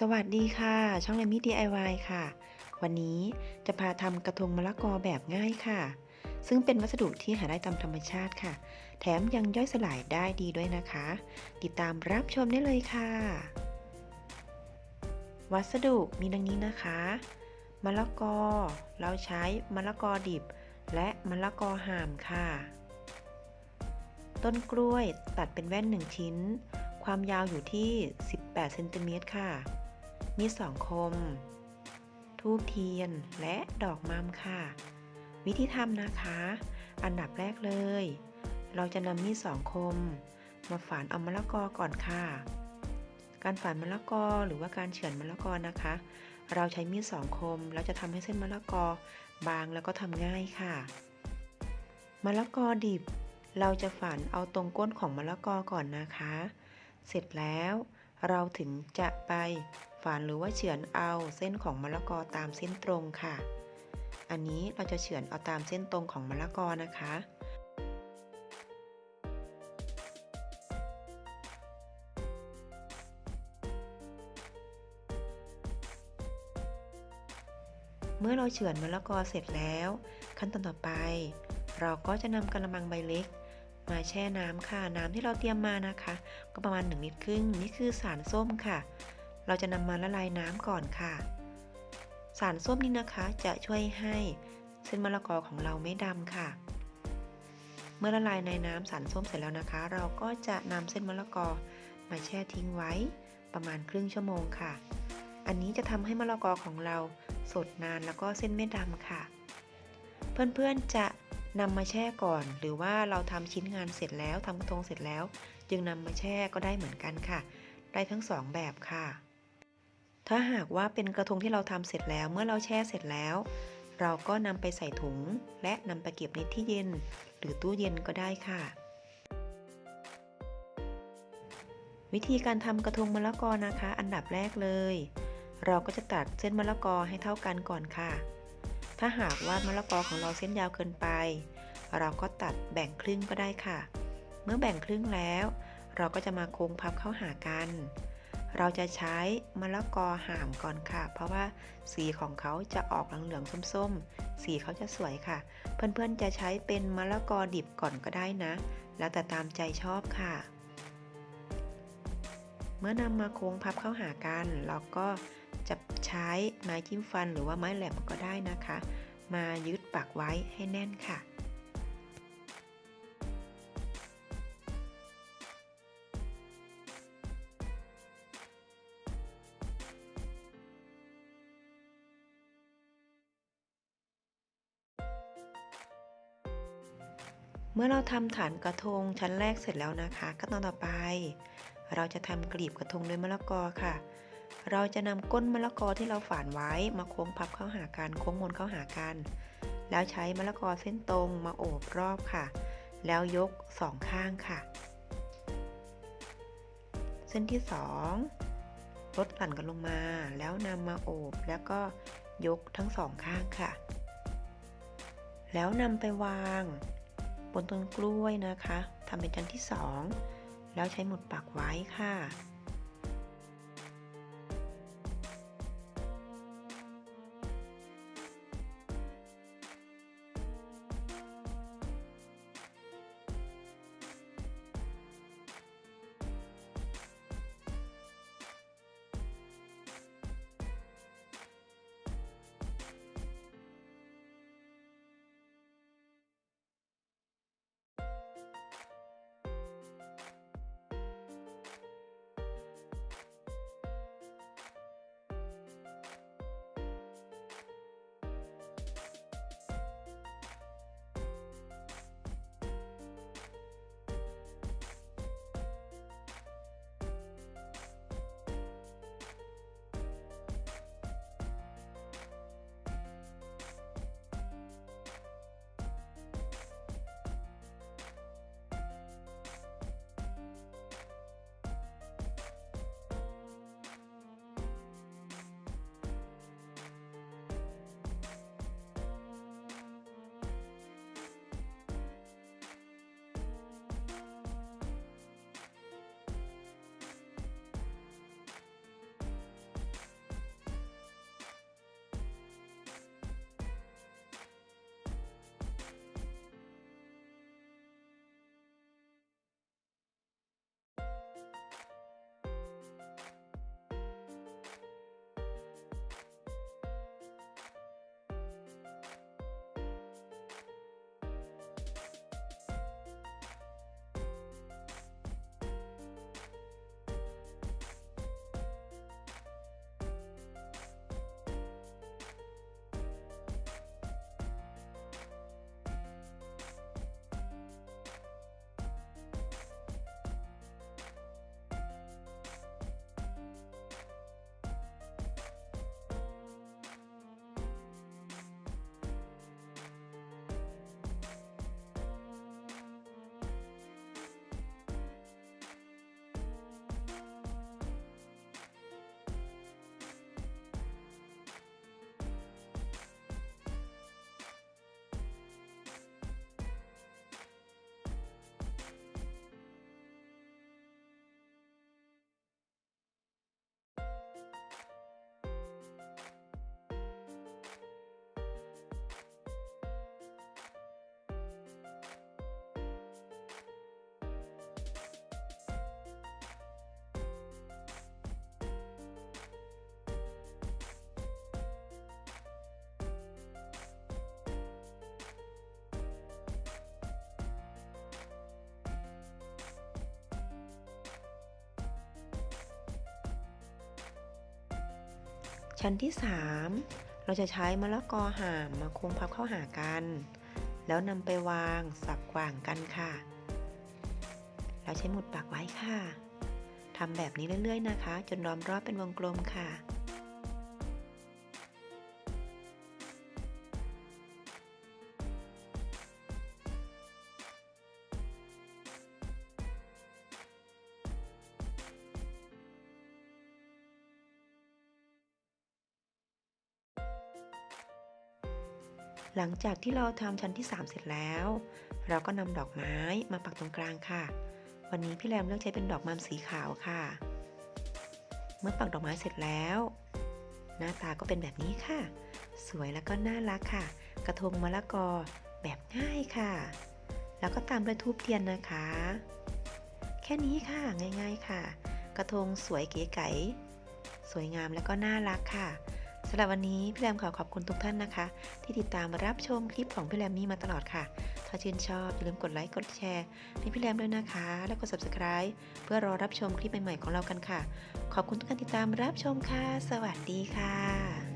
สวัสดีค่ะ ช่องเลมี่ DIY ค่ะ วันนี้จะพาทำกระทงมะละกอแบบง่ายค่ะ ซึ่งเป็นวัสดุที่หาได้ตามธรรมชาติค่ะ แถมยังย่อยสลายได้ดีด้วยนะคะ ติดตามรับชมได้เลยค่ะ วัสดุมีดังนี้นะคะมะละกอ เราใช้มะละกอดิบ และมะละกอห่ามค่ะ ต้นกล้วยตัดเป็นแว่น1ชิ้นความยาวอยู่ที่ 18 เซนติเมตรค่ะ มีสองคม ทูบเทียนและดอกมัมค่ะ วิธีทำนะคะ อันดับแรกเลย เราจะนำมีดสองคม มาฝานเอามะละกอก่อนค่ะ การฝานมะละกอหรือว่าการเฉือนมะละกอนะคะ เราใช้มีดสองคมแล้วจะทำให้เส้นมะละกอบางแล้วก็ทำง่ายค่ะมะละกอดิบ เราจะฝานเอาตรงก้นของมะละกอก่อนนะคะ เสร็จแล้ว เราถึงจะไปฝานหรือว่าเฉือนเอาเส้นของมะละกอตามเส้นตรงค่ะ อันนี้เราจะเฉือนเอาตามเส้นตรงของมะละกอนะคะ เมื่อเราเฉือนมะละกอเสร็จแล้ว ขั้นตอนต่อไป เราก็จะนำกระมังใบเล็ก มาแช่น้ำค่ะ น้ำที่เราเตรียมมานะคะ ก็ประมาณ1ลิตรครึ่งนี่คือสารส้มค่ะ เราจะนำมาละลายน้ำก่อนค่ะ สารส้มนี้นะคะจะช่วยให้เส้นมะละกอของเราไม่ดำค่ะ เมื่อละลายในน้ำสารส้มเสร็จแล้วนะคะ เราก็จะนำเส้นมะละกอมาแช่ทิ้งไว้ประมาณครึ่งชั่วโมงค่ะ อันนี้จะทำให้มะละกอของเราสดนานแล้วก็เส้นไม่ดำค่ะ เพื่อนๆจะ นำมาแช่ก่อน หรือว่าเราทำชิ้นงานเสร็จแล้วทำกระทงเสร็จแล้ว จึงนำมาแช่ก็ได้เหมือนกันค่ะ ได้ทั้งสองแบบค่ะ ถ้าหากว่าเป็นกระทงที่เราทำเสร็จแล้วเมื่อเราแช่เสร็จแล้ว เราก็นำไปใส่ถุง และนำไปเก็บในที่เย็น หรือตู้เย็นก็ได้ค่ะ วิธีการทำกระทงมะละกอนะคะ อันดับแรกเลย เราก็จะตัดเส้นมะละกอให้เท่ากันก่อนค่ะ ถ้าหากว่ามะละกอของเราเส้นยาวเกินไป เราก็ตัดแบ่งครึ่งก็ได้ค่ะ เมื่อแบ่งครึ่งแล้ว เราก็จะมาโค้งพับเข้าหากัน เราจะใช้มะละกอห่ามก่อนค่ะ เพราะว่าสีของเขาจะออกเหลืองๆส้มๆ สีเขาจะสวยค่ะ เพื่อนๆจะใช้เป็นมะละกอดิบก่อนก็ได้นะ แล้วแต่ตามใจชอบค่ะ เมื่อนำมาโค้งพับเข้าหากัน เราก็จะ ใช้ไม้จิ้มฟันหรือว่าไม้แหลมก็ได้นะคะ มายึดปักไว้ให้แน่นค่ะเมื่อเราทำฐานกระทงชั้นแรกเสร็จแล้วนะคะ ขั้นตอนต่อไป เราจะทำกลีบกระทงด้วยมะละกอค่ะ เราจะนำก้นมะละกอที่เราฝานไว้มาโค้งพับเข้าหากันโค้งมนเข้าหากัน แล้วใช้มะละกอเส้นตรงมาโอบรอบค่ะ แล้วยกสองข้างค่ะ เส้นที่สองลดหลั่นกันลงมา แล้วนำมาโอบแล้วก็ยกทั้งสองข้างค่ะ แล้วนำไปวาง บนต้นกล้วยนะคะทำเป็นชั้นที่สองแล้วใช้หมุดปักไว้ค่ะ ชั้นที่ 3 เราจะใช้มะละกอห่ามมาโค้งพับเข้าหากัน แล้วนำไปวางสับกว่างกันค่ะแล้วใช้หมุดปักไว้ค่ะทำแบบนี้เรื่อย ๆ นะคะ จนล้อมรอบเป็นวงกลมค่ะ หลังจากที่เราทำชั้นที่ 3 เสร็จแล้ว เราก็นำดอกไม้มาปักตรงกลางค่ะ วันนี้พี่แรมเลือกใช้เป็นดอกมามสีขาวค่ะ เมื่อปักดอกไม้เสร็จแล้ว หน้าตาก็เป็นแบบนี้ค่ะ สวยแล้วก็น่ารักค่ะ กระทงมะละกอแบบง่ายค่ะ แล้วก็ตามด้วยทูบเทียนนะคะ แค่นี้ค่ะง่าย ๆค่ะ กระทงสวยเก๋ไก๋สวยงามแล้วก็น่ารักค่ะ สำหรับวันนี้พี่แรมขอขอบคุณทุกท่านนะคะ ที่ติดตามรับชมคลิปของพี่แรมนี้มาตลอดค่ะ ถ้าชื่นชอบอย่าลืมกดไลค์กดแชร์ให้พี่แรมด้วยนะคะ แล้วกด subscribe เพื่อรอรับชมคลิปใหม่ๆของเรากันค่ะ ขอบคุณทุกการติดตามรับชมค่ะ สวัสดีค่ะ